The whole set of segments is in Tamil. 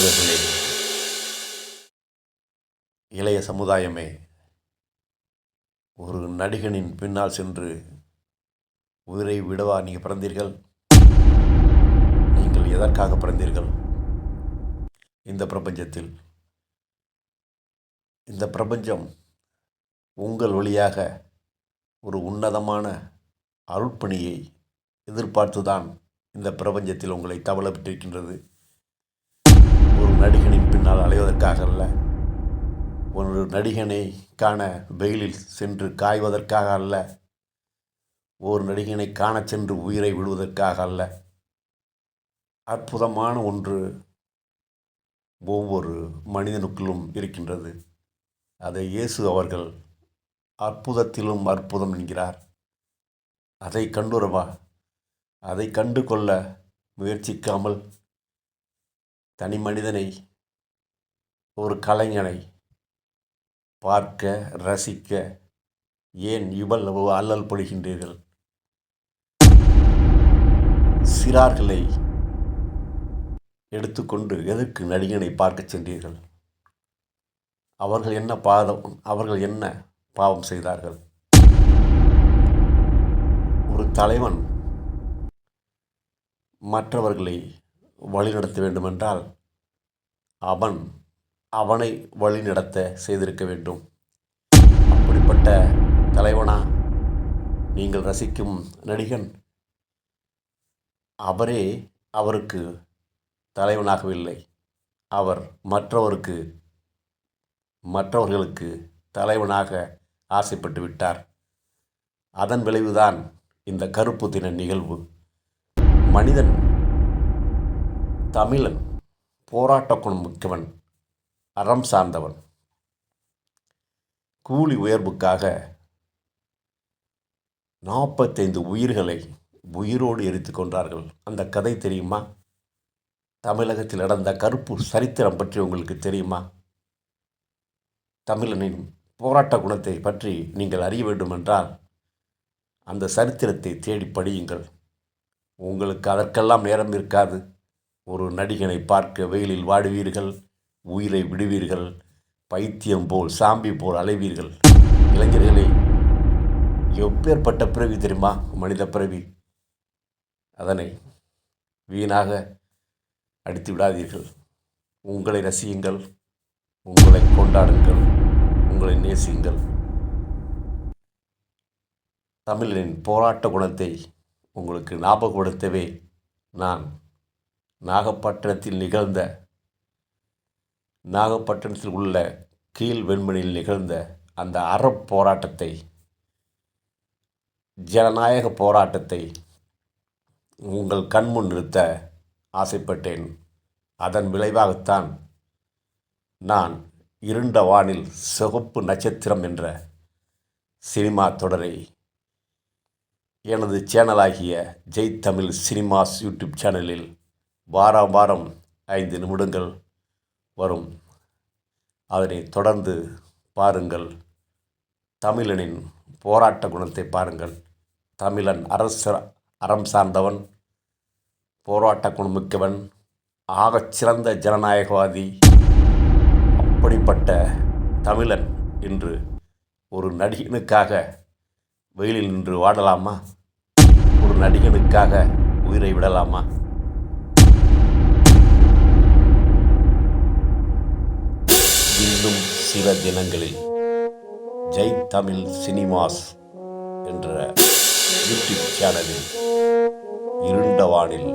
தமிழர்களே இளைய சமுதாயமே ஒரு நடிகனின் பின்னால் சென்று உயிரை விடவா நீங்கள் பிறந்தீர்கள்? நீங்கள் எதற்காக பிறந்தீர்கள்? இந்த பிரபஞ்சத்தில். இந்த பிரபஞ்சம் உங்கள் வழியாக ஒரு உன்னதமான அருட்பணியை எதிர்பார்த்துதான் இந்த பிரபஞ்சத்தில் உங்களை தவளப்பட்டிருக்கின்றது நடிகனின் பின்னால் அலைவதற்காக அல்ல ஒரு நடிகனை காண வெயிலில் சென்று காய்வதற்காக அல்ல ஒரு நடிகனை காணச் சென்று உயிரை விடுவதற்காக அல்ல அற்புதமான ஒன்று ஒவ்வொரு மனிதனுக்குள்ளும் இருக்கின்றது. அதை இயேசு அவர்கள் அற்புதத்திலும் அற்புதம் என்கிறார். அதை கண்டுறவா? அதை கண்டு கொள்ள முயற்சிக்காமல் தனி மனிதனை ஒரு கலைஞனை பார்க்க ரசிக்க ஏன் இவ்வளவு அல்லல் படுகின்றீர்கள்? சிறார்களை எடுத்துக்கொண்டு எதற்கு நடிகனை பார்க்கச் சென்றீர்கள்? அவர்கள் என்ன பாதம் அவர்கள் என்ன பாவம் செய்தார்கள்? ஒரு தலைவன் மற்றவர்களை வழிநடத்த வேண்டுமென்றால் அவன் அவனை வழிநடத்த செய்திருக்க வேண்டும். அப்படிப்பட்ட தலைவனா நீங்கள் ரசிக்கும் நடிகன் அவரே அவருக்கு தலைவனாகவில்லை. அவர் மற்றவருக்கு மற்றவர்களுக்கு தலைவனாக ஆசைப்பட்டு விட்டார். அதன் விளைவுதான் இந்த கருப்பு தின நிகழ்வு. மனிதன் தமிழன் போராட்ட குணம் மிக்கவன் அறம் சார்ந்தவன். கூலி உயர்வுக்காக நாற்பத்தைந்து உயிர்களை உயிரோடு எரித்து கொண்டார்கள் அந்த கதை தெரியுமா? தமிழகத்தில் நடந்த கருப்பு சரித்திரம் பற்றி உங்களுக்கு தெரியுமா? தமிழனின் போராட்ட குணத்தை பற்றி நீங்கள் அறிய வேண்டுமென்றால் அந்த சரித்திரத்தை தேடி படியுங்கள். உங்களுக்கு அதற்கெல்லாம் நேரம் இருக்காது. ஒரு நடிகனை பார்க்க வெயிலில் வாடுவீர்கள் உயிரை விடுவீர்கள் பைத்தியம் போல் சாம்பி போல் அலைவீர்கள். இளைஞர்களே எப்பேற்பட்ட பிறவி தெரியுமா? மனித பிறவி. அதனை வீணாக அடித்து விடாதீர்கள். உங்களை ரசியுங்கள் உங்களை கொண்டாடுங்கள் உங்களை நேசியுங்கள். தமிழரின் போராட்ட குணத்தை உங்களுக்கு ஞாபகப்படுத்தவே நான் நாகப்பட்டினத்தில் நிகழ்ந்த நாகப்பட்டினத்தில் உள்ள கீழ் வெண்மணியில் நிகழ்ந்த அந்த அறப் போராட்டத்தை ஜனநாயக போராட்டத்தை உங்கள் கண்முன் நிறுத்த ஆசைப்பட்டேன். அதன் விளைவாகத்தான் நான் இருண்ட வானில் சிவப்பு நட்சத்திரம் என்ற சினிமா தொடரை எனது சேனலாகிய ஜெய் தமிழ் சினிமாஸ் யூடியூப் சேனலில் வாரம் வாரம் ஐந்து நிமிடங்கள் வரும். அதனை தொடர்ந்து பாருங்கள். தமிழனின் போராட்ட குணத்தை பாருங்கள். தமிழன் அரச அறம் சார்ந்தவன் போராட்ட குணமிக்கவன் ஆகச் சிறந்த ஜனநாயகவாதி. அப்படிப்பட்ட தமிழன் இன்று ஒரு நடிகனுக்காக வெயிலில் நின்று வாடலாமா? ஒரு நடிகனுக்காக உயிரை விடலாமா? சில தினங்களில் ஜெய் தமிழ் சினிமாஸ் என்ற யூடியூப் சேனலில் இருண்ட வானில்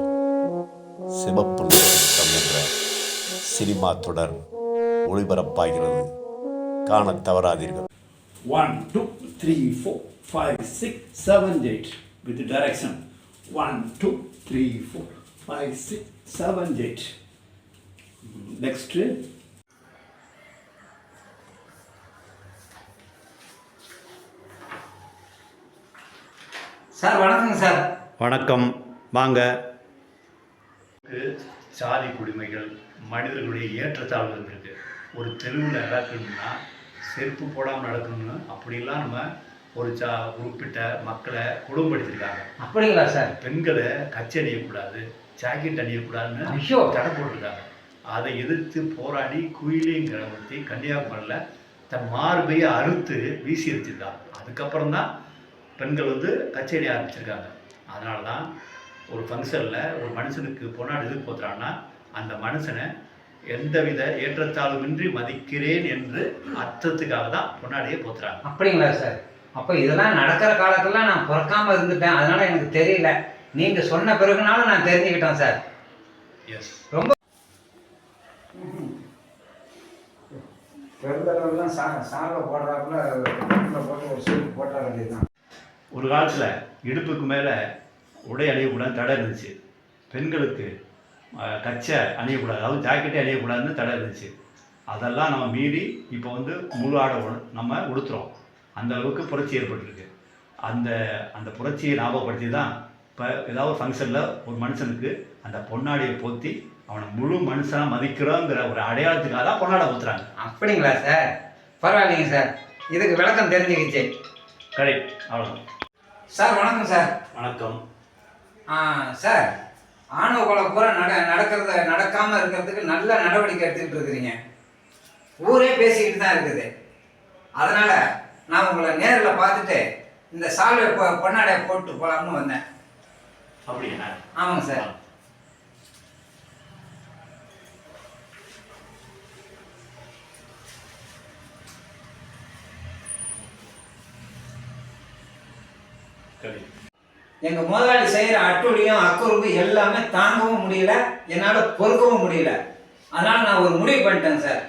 சிவப்பு நிறம் என்ற சினிமா தொடர் ஒளிபரப்பாகிறது காண தவறாதீர்கள் one two three four five six seven eight with direction one two three four five six seven eight next sir வணக்கங்க சார். வணக்கம். வாங்க. சாதி குடிமைகள் மனிதர்களுடைய ஏற்றத்தாழ்வுகள் இருக்கு ஒரு தெருவில் நடக்கணும்னா செருப்பு போடாமல் நடக்கணும்னு அப்படிலாம் நம்ம ஒரு சா குறிப்பிட்ட மக்களை குடும்பப்படுத்திருக்காங்க. அப்படிங்களா சார்? பெண்களை கச்சி அணியக்கூடாது ஜாக்கெட் அணியக்கூடாதுன்னு ஐயோ. தடை போட்டிருக்காங்க. அதை எதிர்த்து போராடி குயிலிங்கிற ஒருத்தி கன்னியாகுமரியில் தன் மார்பையை அறுத்து வீசி எரிச்சிருக்காங்க அதுக்கப்புறம் தான் பெண்கள் வந்து கச்சேரி ஆரம்பிச்சிருக்காங்க. அதனால தான் ஒரு ஃபங்க்ஷனில் ஒரு மனுஷனுக்கு பொன்னாடி எதுக்கு போத்துறான்னா அந்த மனுஷனை எந்தவித ஏற்றத்தாழ்வுமின்றி மதிக்கிறேன் என்று அர்த்தத்துக்காக தான் பொன்னாடியே போத்துறாங்க. அப்படிங்களா சார்? அப்போ இதெல்லாம் நடக்கிற காலத்துல நான் பிறக்காம இருந்துட்டேன். அதனால எனக்கு தெரியல. நீங்க சொன்ன பிறகுனாலும் நான் தெரிஞ்சுக்கிட்டேன் சார். எஸ் ரொம்ப பெருந்தளவுலாம் சா சாலை போடுறாப்புல போட்டு ஒரு சூட் போட்ட வேண்டியதுதான். ஒரு காலத்தில் இடுப்புக்கு மேலே உடை அணியக்கூடாது தடை இருந்துச்சு. பெண்களுக்கு கச்சை அணியக்கூடாது அதாவது ஜாக்கெட்டே அணியக்கூடாதுன்னு தடை இருந்துச்சு. அதெல்லாம் நம்ம மீறி இப்போ வந்து முழு ஆடை உட- நம்ம உடுத்துறோம். அந்த அளவுக்கு புரட்சி ஏற்பட்டிருக்கு. அந்த அந்த புரட்சியை ஞாபகப்படுத்தி தான் இப்போ ஏதாவது ஃபங்க்ஷனில் ஒரு மனுஷனுக்கு அந்த பொன்னாடியை போத்தி அவனை முழு மனுஷனாக மதிக்கிறோங்கிற ஒரு அடையாளத்துக்காக தான் பொன்னாடை ஊத்துறாங்க. அப்படிங்களா சார்? பரவாயில்லைங்க சார். இதுக்கு விளக்கம் தெரிஞ்சுக்கிச்சு. கரெக்ட் அவ்வளோதான் சார் வணக்கம் சார். வணக்கம். ஆ சார் ஆணவ கொலை பூரா நட நடக்கிறத நடக்காம இருக்கிறதுக்கு நல்ல நடவடிக்கை எடுத்துக்கிட்டு இருக்கிறீங்க. ஊரே பேசிக்கிட்டு தான் இருக்குது. அதனால நான் உங்களை நேரில் பார்த்துட்டு இந்த சால்வை பொன்னாடையை போட்டு போகலாம்னு வந்தேன். அப்படியா? ஆமாங்க சார். கரெக்ட் எங்க முதலாளி செய்யற அட்டுழியும் அக்குறும்பு எல்லாமே தாங்கவும் முடியல என்னால பொறுக்கவும் முடியல. அதனால நான் ஒரு முடிவு பண்ணிட்டேன் சார்.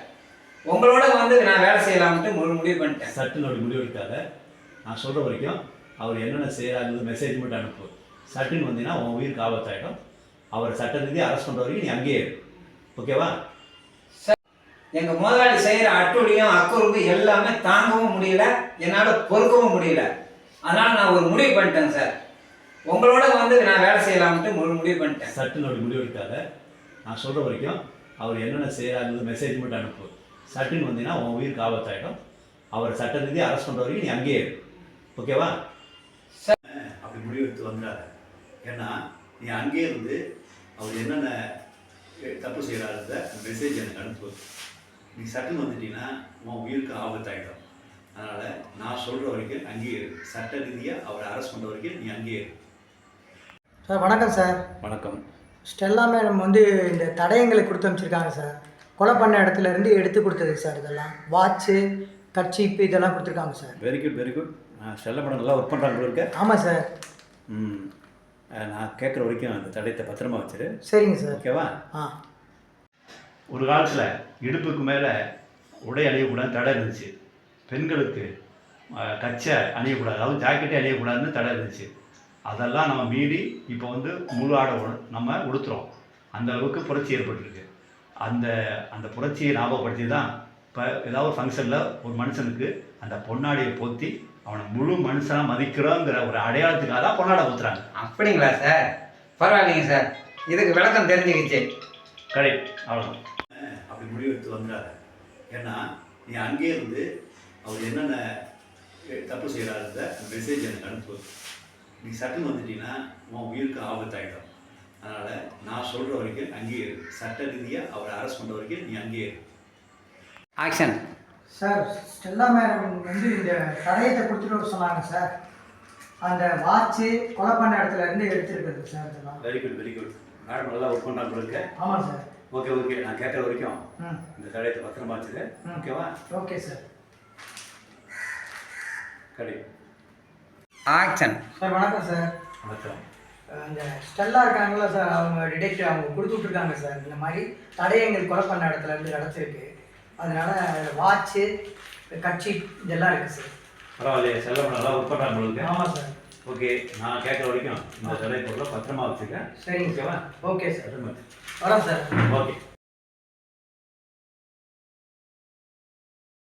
உங்களோட வந்து நான் வேலை செய்யலாம்ட்டு ஒரு முடிவு பண்ணிட்டேன். சட்டுன்னு முடிவு எடுக்காத. நான் சொல்கிற வரைக்கும் அவர் என்னென்ன செய்கிறாங்கிறது மெசேஜ் மட்டும் அனுப்பு. சட்டுன்னு வந்தீங்கன்னா உன் உயிருக்கு ஆபத்தாயிடும். அவர் சட்ட ரீதியாக அரெஸ்ட் பண்ணுற வரைக்கும் நீ அங்கேயே ஓகேவா? எங்க முதலாளி செய்யற அட்டுழியும் அக்குறும்பு எல்லாமே தாங்கவும் முடியல என்னால பொறுக்கவும் முடியல. அதனால நான் ஒரு முடிவு பண்ணிட்டேன் சார். உங்களோட வந்து நான் வேலை செய்யலாம்ட்டு ஒரு முடிவு பண்ணிட்டேன். சட்டுன்னு முடிவு எடுக்காத. நான் சொல்கிற வரைக்கும் அவர் என்னென்ன செய்கிறாங்கிறது மெசேஜ் மட்டும் அனுப்பு. சட்டுன்னு வந்தீங்கன்னா உன் உயிருக்கு ஆபத்தாயிடும். அவர் சட்ட ரீதியாக அரெஸ்ட் பண்ணுற வரைக்கும் நீ அங்கேயே இரு. ஓகேவா அப்படி முடிவு எடுத்து வந்துடாத ஏன்னா நீ அங்கேயே இருந்து அவர் என்னென்ன தப்பு செய்கிறாருந்த மெசேஜ் எனக்கு அனுப்பு. நீ சட்டுன்னு வந்துட்டீங்கன்னா உன் உயிருக்கு ஆபத்தாயிடும். அதனால் நான் சொல்கிற வரைக்கும் அங்கேயே இரு. சட்ட ரீதியாக அவரை அரெஸ்ட் பண்ணுற வரைக்கும் நீ அங்கேயே இரு. சார் வணக்கம் சார். வணக்கம். ஸ்டெல்லா மேடம் வந்து இந்த தடயங்களை கொடுத்து அனுப்பிச்சிருக்காங்க சார். கொலை பண்ண இடத்துல இருந்து எடுத்து கொடுத்தது சார் இதெல்லாம். வாட்ச்சு கட்சிப்பு இதெல்லாம் கொடுத்துருக்காங்க sir. Very good very good Stella madam நல்லா ஒர்க் பண்ணுறாங்க இருக்க. ஆமாம் சார். ம். நான் கேட்குற வரைக்கும் அந்த தடயத்தை பத்திரமா வச்சிரு. சரிங்க சார். ஓகேவா ஆ. ஒரு காலத்தில் இடுப்புக்கு மேலே உடை அணியக்கூடாது தடை இருந்துச்சு. பெண்களுக்கு கச்சை அணியக்கூடாது. அதாவது ஜாக்கெட்டே அணியக்கூடாதுன்னு தடை இருந்துச்சு. அதெல்லாம் நம்ம மீறி இப்போ வந்து முழு ஆடை நம்ம உடுத்துறோம். அந்த அளவுக்கு புரட்சி ஏற்பட்டிருக்கு. அந்த அந்த புரட்சியை ஞாபகப்படுத்தி தான் இப்போ ஏதாவது ஃபங்க்ஷனில் ஒரு மனுஷனுக்கு அந்த பொன்னாடியை போத்தி அவனை முழு மனுஷனாக மதிக்கிறோங்கிற ஒரு அடையாளத்துக்காக தான் பொன்னாடை ஊத்துறாங்க. அப்படிங்களா சார்? பரவாயில்லைங்க சார். இதுக்கு விளக்கம் தெரிஞ்சுக்கிச்சு. கரெக்ட் அவ்வளோதான் அப்படி முடிவு எடுத்து வந்துடாத. ஏன்னா நீ அங்கேயே இருந்து அவர் என்னென்ன தப்பு செய்கிறாருந்த மெசேஜ் எனக்கு அனுப்பு. நீ சட்டுன்னு வந்துட்டீங்கன்னா உன் உயிருக்கு ஆபத்தாயிடும். அதனால் நான் சொல்கிற வரைக்கும் அங்கேயே இரு. சட்ட ரீதியாக அவரை அரெஸ்ட் பண்ணுற வரைக்கும் நீ அங்கேயே இரு. ஆக்ஷன் சார் ஸ்டெல்லா மேடம் வந்து இந்த தடயத்தை கொடுத்துட்டு வர சொன்னாங்க சார். அந்த வாட்ச்சு கொலை பண்ண இடத்துல இருந்து எடுத்துருக்குது சார் இதெல்லாம். Very good very good madam நல்லா ஒர்க் பண்ணுறாங்க இருக்கு. ஆமாம் சார். ஓகே ஓகே நான் கேட்குற வரைக்கும் ம். இந்த தடயத்தை பத்திரமா வச்சுரு ம். ஓகேவா okay sir. Correct action. Sir வணக்கம் சார். வணக்கம். அந்த ஸ்டெல்லா இருக்காங்களா சார் அவங்க டிடெக்டிவ் அவங்க கொடுத்து விட்ருக்காங்க சார். இந்த மாதிரி தடயங்கள் கொலை பண்ண இடத்துல இருந்து கிடச்சிருக்கு அதனால வாட்ச்சு கட்சி இதெல்லாம் இருக்குது சார். பரவாயில்லையே செல்லம் நல்லா ஒர்க் பண்ணுறாங்க உங்களுக்கு. ஆமாம் சார். ஓகே நான் கேட்குற வரைக்கும் இந்த தடை பொருளை பத்திரமா சரிங்க ஓகேவா? சார். ஓகே சார் வரோம் சார். ஓகே.